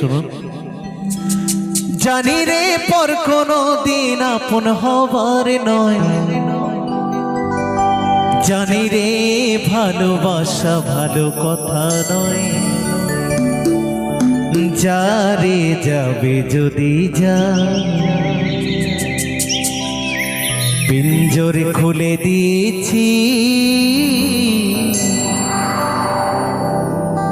শুনুন। জানি রে, পর কোনো দিন আপন হবার নয়। জানি রে, ভালোবাসা ভালো কথা নয়। যারে যাবে যদি যা পিঞ্জরে খুলে দিয়েছি।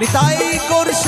নিতাই করিস